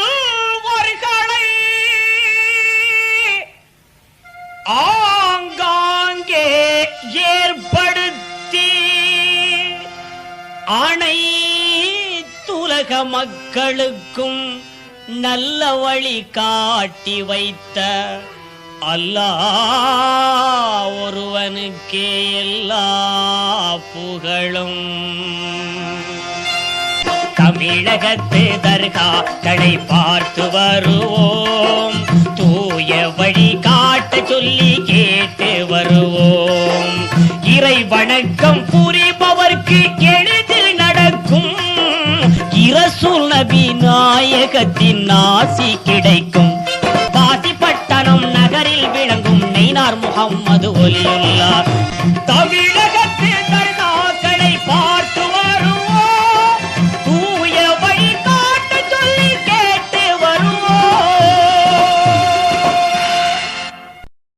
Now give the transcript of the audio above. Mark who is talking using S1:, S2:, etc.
S1: செல்வர்களை ஆங்காங்கே ஏற்படுத்தி அணை துலக மக்களுக்கும் நல்ல வழி காட்டி வைத்த அல்லா ஒருவனுக்கே எல்லா புகழும். தமிழகத்து தர்காக்களை பார்த்து வருவோம். தூய வழி காட்ட சொல்லி கேட்டு வருவோம். இறை வணக்கம் புரிபவர்க்கு எழுது நடக்கும். இரசூல் நபி நாயகத்தின் ஆசி கிடைக்கும். பாசிப்பட்டணம் நகரில் விளங்கும் நெய்னார் முகம் முகம்மது ஒலியுள்ளார் தமிழகத்தில்